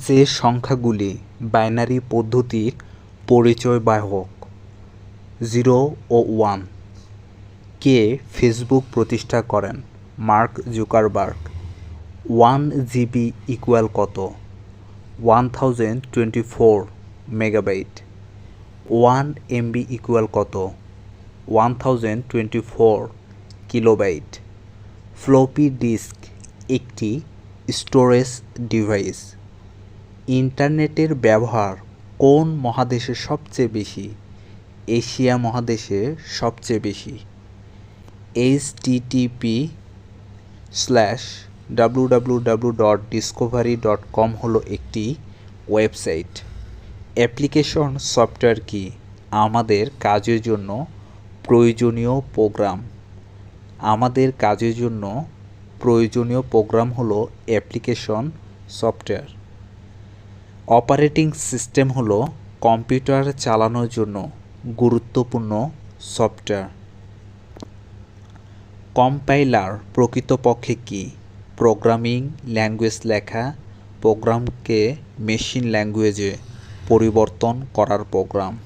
যে সংখ্যাগুলি বাইনারি পদ্ধতির পরিচয়বাহক জিরো ও ওয়ান কে ফেসবুক প্রতিষ্ঠা করেন? Mark Zuckerberg. One GB equal কত? One thousand twenty four megabyte one MB equal কত? One thousand twenty four kilobyte floppy disk একটি স্টোরেজ ডিভাইস ইন্টারনেটের ব্যবহার কোন মহাদেশে সবচেয়ে বেশি? এশিয়া মহাদেশে সবচেয়ে বেশি। H TTP slash W W W dot discovery dot com হলো একটি ওয়েবসাইট। অ্যাপ্লিকেশন সফটওয়্যার কি? আমাদের কাজের জন্য প্রয়োজনীয় প্রোগ্রাম। আমাদের কাজের জন্য প্রয়োজনীয় প্রোগ্রাম হলো অ্যাপ্লিকেশন সফটওয়্যার। অপারেটিং সিস্টেম হল কম্পিউটার চালানোর জন্য গুরুত্বপূর্ণ সফটওয়্যার। কম্পাইলার প্রকৃতপক্ষে কি? প্রোগ্রামিং ল্যাঙ্গুয়েজ লেখা, প্রোগ্রামকে মেশিন ল্যাঙ্গুয়েজে পরিবর্তন করার প্রোগ্রাম।